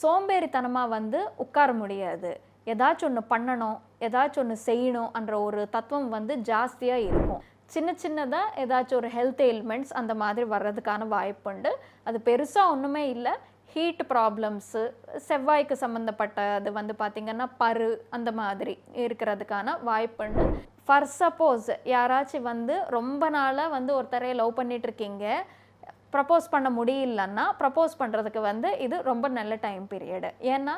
சோம்பேறித்தனமாக வந்து உட்கார முடியாது. ஏதாச்சும் ஒன்று பண்ணணும் ஏதாச்சும் ஒன்று செய்யணும் என்ற ஒரு தத்துவம் வந்து ஜாஸ்தியாக இருக்கும். சின்ன சின்னதாக ஏதாச்சும் ஒரு ஹெல்த் எலிமெண்ட்ஸ் அந்த மாதிரி வர்றதுக்கான வாய்ப்புண்டு அது பெருசாக ஒன்றுமே இல்லை. ஹீட் ப்ராப்ளம்ஸு செவ்வாய்க்கு சம்மந்தப்பட்டது வந்து பார்த்திங்கன்னா பரு அந்த மாதிரி இருக்கிறதுக்கான வாய்ப்புண்டு ஃபர் சப்போஸ் யாராச்சும் வந்து ரொம்ப நாளாக வந்து ஒருத்தரையை லவ் பண்ணிகிட்ருக்கீங்க ப்ரப்போஸ் பண்ண முடியலன்னா ப்ரப்போஸ் பண்ணுறதுக்கு வந்து இது ரொம்ப நல்ல டைம் பீரியடு ஏன்னா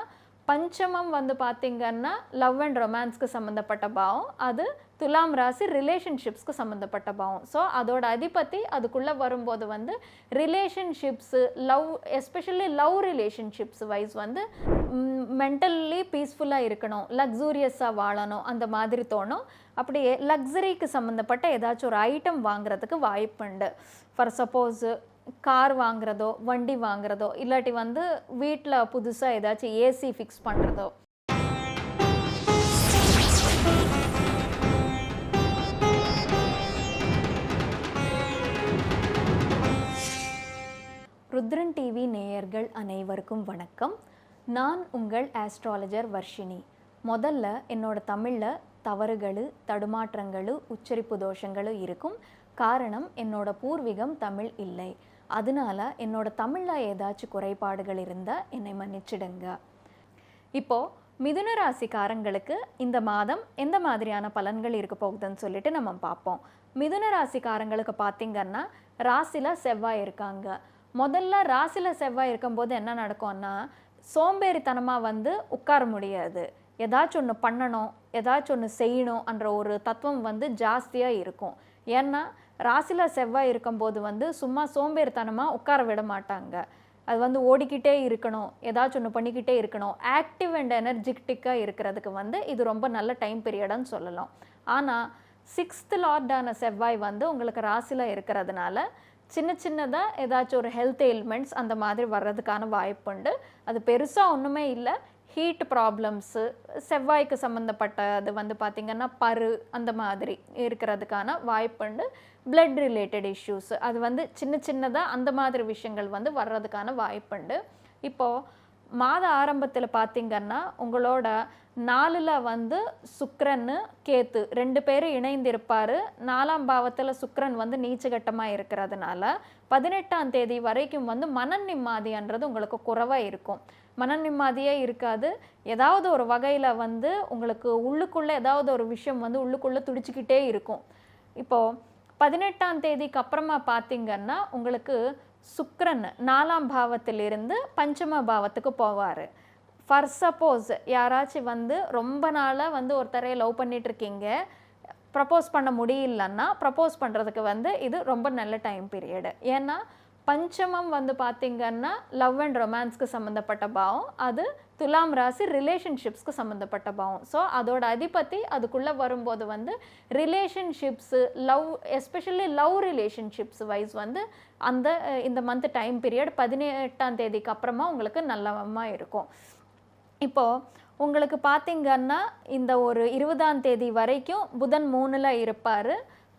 பஞ்சமம் வந்து பார்த்திங்கன்னா லவ் அண்ட் ரொமான்ஸ்க்கு சம்மந்தப்பட்ட பாவம். அது துலாம் ராசி ரிலேஷன்ஷிப்ஸ்க்கு சம்மந்தப்பட்ட பாவம். ஸோ அதோட அதிபதி அதுக்குள்ளே வரும்போது வந்து relationships love especially love relationships wise வந்து மென்டல்லி பீஸ்ஃபுல்லாக இருக்கணும். லக்ஸூரியஸாக வாழணும். அந்த மாதிரி தோணும். அப்படியே லக்ஸரிக்கு சம்மந்தப்பட்ட ஏதாச்சும் ஒரு ஐட்டம் வாங்குறதுக்கு வாய்ப்புண்டு. ஃபார் சப்போஸு கார் வாங்குறதோ வண்டி வாங்குறதோ இல்லாட்டி வந்து வீட்டில் புதுசாக ஏதாச்சும் ஏசி ஃபிக்ஸ் பண்ணுறதோ ருத்ரன் டிவி நேயர்கள் அனைவருக்கும் வணக்கம். நான் உங்கள் ஆஸ்ட்ராலஜர் வர்ஷினி. முதல்ல என்னோட தமிழில் தவறுகள் தடுமாற்றங்கள் உச்சரிப்பு தோஷங்களும் இருக்கும். காரணம் என்னோட பூர்வீகம் தமிழ் இல்லை. அதனால என்னோட தமிழில் ஏதாச்சும் குறைபாடுகள் இருந்தால் என்னை மன்னிச்சிடுங்க. இப்போது மிதுன ராசிக்காரங்களுக்கு இந்த மாதம் எந்த மாதிரியான பலன்கள் இருக்க போகுதுன்னு சொல்லிட்டு நம்ம பார்ப்போம். மிதுன ராசிக்காரங்களுக்கு பார்த்திங்கன்னா ராசியில் செவ்வாய் இருக்காங்க. முதல்ல ராசியில் செவ்வாய் இருக்கும்போது என்ன நடக்கும்னா சோம்பேறித்தனமாக வந்து உட்கார முடியாது. ஏதாச்சும் ஒன்று பண்ணணும் ஏதாச்சும் ஒன்று செய்யணும் என்ற ஒரு தத்துவம் வந்து ஜாஸ்தியாக இருக்கும். ஏன்னா ராசியில் செவ்வாய் இருக்கும்போது வந்து சும்மா சோம்பேறித்தனமாக உட்கார விட மாட்டாங்க. அது வந்து ஓடிக்கிட்டே இருக்கணும் ஏதாச்சும் ஒன்று பண்ணிக்கிட்டே இருக்கணும். ஆக்டிவ் அண்ட் எனர்ஜெட்டிக்காக இருக்கிறதுக்கு வந்து இது ரொம்ப நல்ல டைம் பீரியடுன்னு சொல்லலாம். ஆனால் சிக்ஸ்த்து லார்டான செவ்வாய் வந்து உங்களுக்கு ராசியில் இருக்கிறதுனால சின்ன சின்னதாக ஏதாச்சும் ஒரு ஹெல்த் எலிமெண்ட்ஸ் அந்த மாதிரி வர்றதுக்கான வாய்ப்புண்டு. அது பெருசாக ஒன்றுமே இல்லை ஹீட் ப்ராப்ளம்ஸு செவ்வாய்க்கு சம்மந்தப்பட்டது வந்து பார்த்திங்கன்னா பரு அந்த மாதிரி இருக்கிறதுக்கான வாய்ப்புண்டு. பிளட் ரிலேட்டட் இஷ்யூஸ் அது வந்து சின்ன சின்னதாக அந்த மாதிரி விஷயங்கள் வந்து வர்றதுக்கான வாய்ப்புண்டு. இப்போது மாத ஆரம்பத்தில் பார்த்திங்கன்னா உங்களோட நாலில் வந்து சுக்ரன் கேத்து ரெண்டு பேரும் இணைந்திருப்பார். நாலாம் பாவத்தில் சுக்ரன் வந்து நீச்சகட்டமாக இருக்கிறதுனால பதினெட்டாம் தேதி வரைக்கும் வந்து மன நிம்மதின்றது உங்களுக்கு குறைவாக இருக்கும். மன நிம்மதியே இருக்காது. ஏதாவது ஒரு வகையில் வந்து உங்களுக்கு உள்ளுக்குள்ளே ஏதாவது ஒரு விஷயம் வந்து உள்ளுக்குள்ளே துடிச்சிக்கிட்டே இருக்கும். இப்போது பதினெட்டாம் தேதிக்கு அப்புறமா பார்த்தீங்கன்னா உங்களுக்கு சுக்ரன் நாலாம் பாவத்திலிருந்து பஞ்சம பாவத்துக்கு போவார். ஃபார் சப்போஸ் யாராச்சும் வந்து ரொம்ப நாளாக வந்து ஒருத்தரையை லவ் பண்ணிகிட்ருக்கீங்க ப்ரப்போஸ் பண்ண முடியலன்னா ப்ரப்போஸ் பண்ணுறதுக்கு வந்து இது ரொம்ப நல்ல டைம் பீரியடு ஏன்னா பஞ்சமம் வந்து பார்த்திங்கன்னா லவ் அண்ட் ரொமான்ஸ்க்கு சம்மந்தப்பட்ட பாவம். அது துலாம் ராசி ரிலேஷன்ஷிப்ஸ்க்கு சம்மந்தப்பட்ட பாவம். ஸோ அதோட அதிபதி அதுக்குள்ளே வரும்போது வந்து relationships love especially love relationships wise வந்து அந்த இந்த மந்த் டைம் பீரியட் பதினெட்டாம் தேதிக்கு அப்புறமா உங்களுக்கு நல்லவமாக இருக்கும். இப்போது உங்களுக்கு பார்த்திங்கன்னா இந்த ஒரு இருபதாம் தேதி வரைக்கும் புதன் மூணில் இருப்பார்.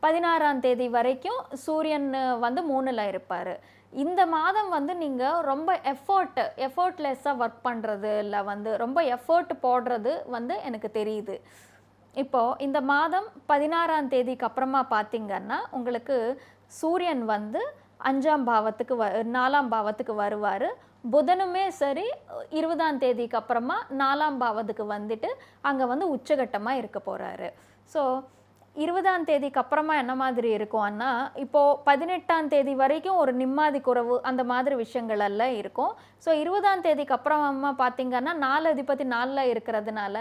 பதினாறாம் தேதி வரைக்கும் சூரியன் வந்து மூணில் இருப்பார். இந்த மாதம் வந்து நீங்கள் ரொம்ப எஃபோர்ட்டு எஃபோர்ட்லெஸ்ஸாக ஒர்க் பண்ணுறது இல்லை வந்து ரொம்ப எஃபோர்ட் போடுறது வந்து எனக்கு தெரியுது. இப்போது இந்த மாதம் பதினாறாம் தேதிக்கு அப்புறமா பார்த்தீங்கன்னா உங்களுக்கு சூரியன் வந்து அஞ்சாம் பாவத்துக்கு வ நாலாம் பாவத்துக்கு வருவார். புதனுமே சரி இருபதாம் தேதிக்கு அப்புறமா நாலாம் பாவத்துக்கு வந்துட்டு அங்கே வந்து உச்சகட்டமாக இருக்க போகிறாரு ஸோ இருபதாம் தேதிக்கு அப்புறமா என்ன மாதிரி இருக்கும்னா இப்போது பதினெட்டாம் தேதி வரைக்கும் ஒரு நிம்மதி குறவு அந்த மாதிரி விஷயங்கள் எல்லாம் இருக்கும். ஸோ இருபதாம் தேதிக்கு அப்புறமா பார்த்தீங்கன்னா நாலு அதிபதி நாலில் இருக்கிறதுனால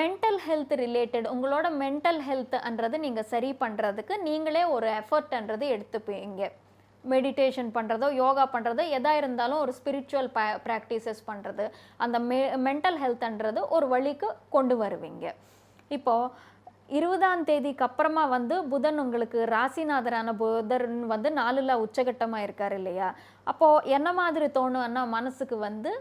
மென்டல் ஹெல்த் ரிலேட்டட் உங்களோட மென்டல் ஹெல்த்ன்றது நீங்கள் சரி பண்ணுறதுக்கு நீங்களே ஒரு எஃபர்ட்ன்றது எடுத்துப்பீங்க. மெடிடேஷன் பண்ணுறதோ யோகா பண்ணுறதோ எதாக இருந்தாலும் ஒரு ஸ்பிரிச்சுவல் ப ப்ராக்டிசஸ் பண்ணுறது அந்த மெ மென்டல் ஹெல்த்ன்றது ஒரு வழிக்கு கொண்டு வருவீங்க. இப்போது இருபதாம் தேதிக்கு அப்புறமா வந்து புதன் உங்களுக்கு ராசிநாதரான புதன் வந்து நாலுல உச்சகட்டமாக இருக்கார் இல்லையா? அப்போது என்ன மாதிரி தோணும்னா மனசுக்கு வந்து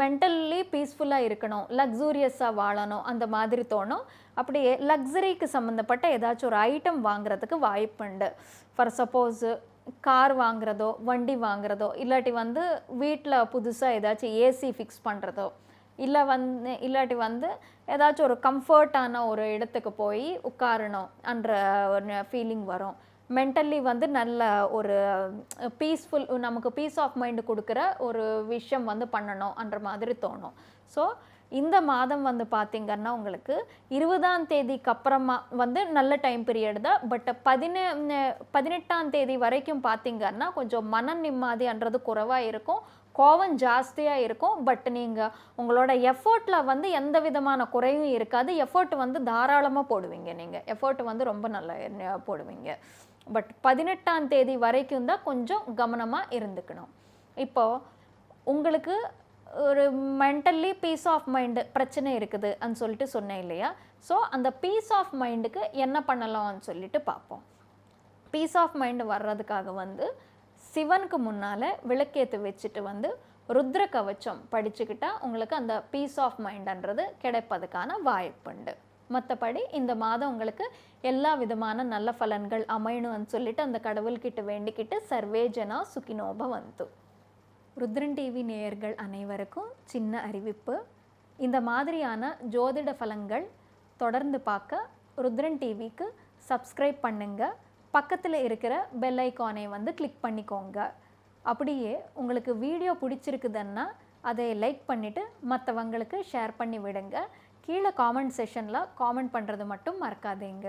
மென்டல்லி பீஸ்ஃபுல்லாக இருக்கணும் லக்ஸூரியஸாக வாழணும் அந்த மாதிரி தோணும். அப்படியே லக்ஸரிக்கு சம்மந்தப்பட்ட ஏதாச்சும் ஒரு ஐட்டம் வாங்குறதுக்கு வாய்ப்புண்டு ஃபார் சப்போஸ் கார் வாங்குறதோ வண்டி வாங்குறதோ இல்லாட்டி வந்து வீட்டில் புதுசாக ஏதாச்சும் ஏசி ஃபிக்ஸ் பண்ணுறதோ இல்லை வந்து இல்லாட்டி வந்து ஏதாச்சும் ஒரு கம்ஃபர்ட்டான ஒரு இடத்துக்கு போய் உட்காரணும் என்ற ஒரு ஃபீலிங் வரும். மென்டலி வந்து நல்ல ஒரு பீஸ்ஃபுல் நமக்கு பீஸ் ஆஃப் மைண்டு கொடுக்குற ஒரு விஷயம் வந்து பண்ணணும் என்ற மாதிரி தோணும். ஸோ இந்த மாதம் வந்து பார்த்திங்கன்னா உங்களுக்கு இருபதாம் தேதிக்கு அப்புறமா வந்து நல்ல டைம் பீரியட் தான். பட் பதினே பதினெட்டாம் தேதி வரைக்கும் பார்த்திங்கன்னா கொஞ்சம் மன நிம்மதின்றது குறைவாக இருக்கும். கோவம் ஜாஸ்தியாக இருக்கும். பட் நீங்கள் உங்களோட எஃபர்ட்டில் வந்து எந்த விதமான குறையும் இருக்காது. எஃபர்ட் வந்து தாராளமாக போடுவீங்க நீங்கள் எஃபர்ட் வந்து ரொம்ப நல்லா போடுவீங்க. பட் பதினெட்டாம் தேதி வரைக்கும் தான் கொஞ்சம் கவனமாக இருந்துக்கணும். இப்போது உங்களுக்கு ஒரு மென்டல்லி பீஸ் ஆஃப் மைண்டு பிரச்சனை இருக்குது அப்படின்னு சொல்லிட்டு சொன்னேன் இல்லையா? ஸோ அந்த பீஸ் ஆஃப் மைண்டுக்கு என்ன பண்ணலாம்னு சொல்லிட்டு பார்ப்போம் பீஸ் ஆஃப் மைண்டு வர்றதுக்காக வந்து சிவனுக்கு முன்னால் விளக்கேற்று வச்சுட்டு வந்து ருத்ர கவச்சம் படிச்சுக்கிட்டா உங்களுக்கு அந்த பீஸ் ஆஃப் மைண்டுன்றது கிடைப்பதுக்கான வாய்ப்புண்டு மற்றபடி இந்த மாதம் உங்களுக்கு எல்லா விதமான நல்ல பலன்கள் அமையணும்னு சொல்லிட்டு அந்த கடவுள்கிட்ட வேண்டிக்கிட்டு சர்வேஜனா சுகினோப வந்து. ருத்ரன் டிவி நேயர்கள் அனைவருக்கும் சின்ன அறிவிப்பு. இந்த மாதிரியான ஜோதிட பலன்கள் தொடர்ந்து பார்க்க ருத்ரன் டிவிக்கு சப்ஸ்கிரைப் பண்ணுங்கள் பக்கத்தில் இருக்கிற பெல் ஐக்கானை வந்து கிளிக் பண்ணிக்கோங்க. அப்படியே உங்களுக்கு வீடியோ பிடிச்சிருக்குதுன்னா அதை லைக் பண்ணிவிட்டு மற்றவங்களுக்கு ஷேர் பண்ணி விடுங்க. கீழே காமெண்ட் செஷனில் காமெண்ட் பண்ணுறது மட்டும் மறக்காதீங்க.